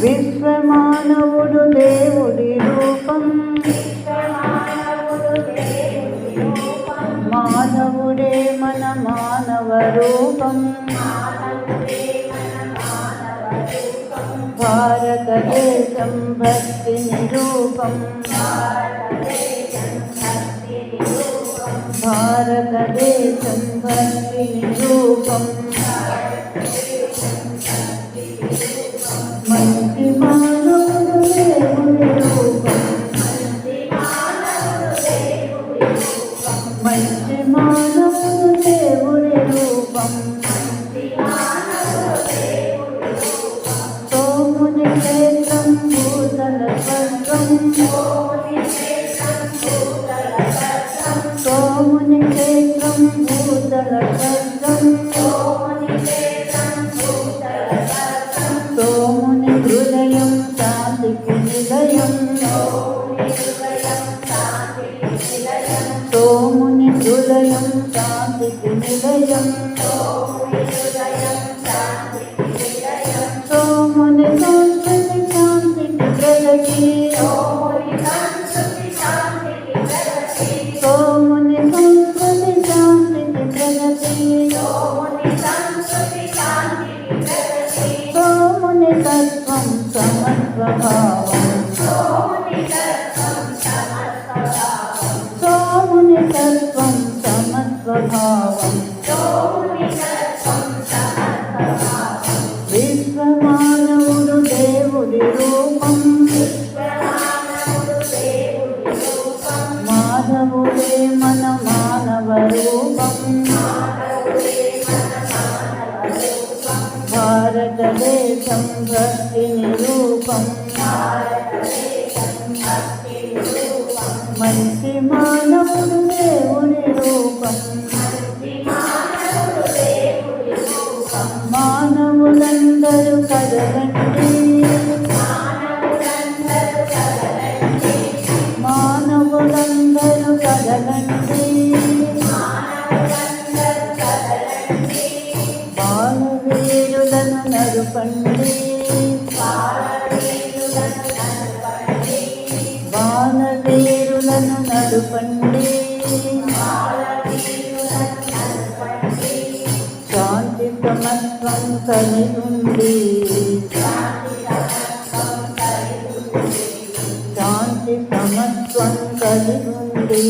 విశ్వమానవుడు దేవుడి రూపం. మానవుడే మన మానవ రూపం. భారతదేశం భక్తి నిరూపం భారతదేశం భక్తి నిరూపం సోముని క్షేత్రం భూతల స్వర్గం సోముని సోముని తత్వం సమస్వభావం సోముని తత్వం సమస్వభావం విశ్వమానవుడు దేవుడి రూపం. మాధవుడే మన మానవ రూపం. భారతదేశం భక్తి నిరూపం. మంచి మానవుడు దేవుని రూపం. మానవులందరూ కదలండి. మానవులందరూ కదలండి. నడపండి. వానవీరులను నడుపండి. శాంతి సమత్వం కలిగుంది శాంతి సమత్వం కలిగుంది